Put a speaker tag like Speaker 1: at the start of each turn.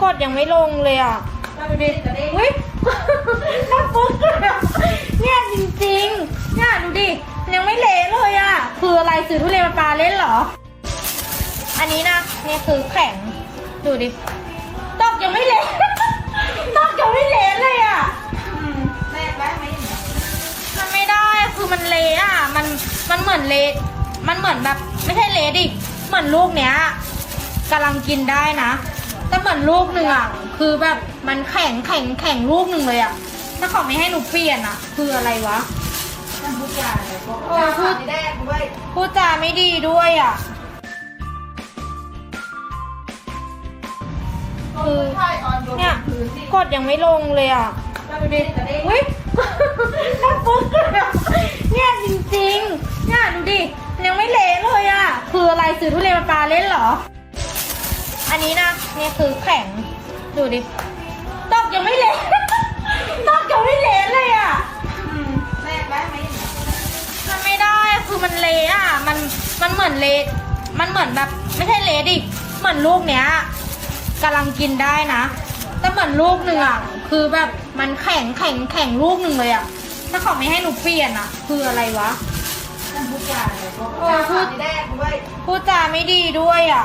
Speaker 1: พื้นที่
Speaker 2: กดยังไม่ลงเลยอะ
Speaker 1: ถ้าเป็นดิจะได้
Speaker 2: อุ้ยน่าปึ๊กเลยอะเนี่ยจริงๆเนี่ยดูดิ ยังไม่เละเลยอะ คืออะไรซื้อทุเรียนมาปลาเล่นเหรอ อันนี้นะเนี่ยคือแข็ง ดูดิตอกยังไม่เละตอกยังไม่เละเลยอะ
Speaker 1: อืมแรกแรกไหม
Speaker 2: มันไม่ได้อะคือมันเละอะ มัน มันเหมือนเละมันเหมือนแบบ ไม่ใช่เละดิ เหมือนลูกเนี้ยกำลังกินได้นะ แต่เหมือนลูกหนึ่งอะ คือแบบมันแข็งแข็งแข็งลูกหนึ่งเลยอะ ถ้าเขาไม่ให้หนูเปลี่ยนอะ คืออะไรวะ
Speaker 1: ท่านผู้การเลยบอก
Speaker 2: เออพูด
Speaker 1: แรกด้วย
Speaker 2: พูดจาไม่ดีด้วยอะคือ
Speaker 1: ใช่ออนโย
Speaker 2: เนี่ย
Speaker 1: พื้นที่
Speaker 2: กดยังไม่ลงเลยอะ
Speaker 1: ถ้าเป็นดิจะได้
Speaker 2: อุ้ยน่าปึ๊กเลยอะเนี่ยจริงๆเนี่ยดูดิยังไม่เละเลยอะ คืออะไรซื้อทุเรียนมาปลาเล่นเหรอ อันนี้นะเนี่ยคือแข็ง ดูดิตอกยังไม่เละ ตอกยังไม่เละเลยอะ
Speaker 1: อืมแรกแรกไหม
Speaker 2: มันไม่ได้อะคือมันเละอะ มันมันเหมือนเละมันเหมือนแบบ ไม่ใช่เละดิ เหมือนลูกเนี้ยกำลังกินได้นะ แต่เหมือนลูกหนึ่งอะ คือแบบมันแข็งแข็งแข็งลูกหนึ่งเลยอะ ถ้าเขาไม่ให้หนูเปลี่ยนอะ คืออะไรวะ
Speaker 1: ท่านผู้การเลยบอก
Speaker 2: เออพูด
Speaker 1: แรกด้วย
Speaker 2: พูดจาไม่ดีด้วยอะ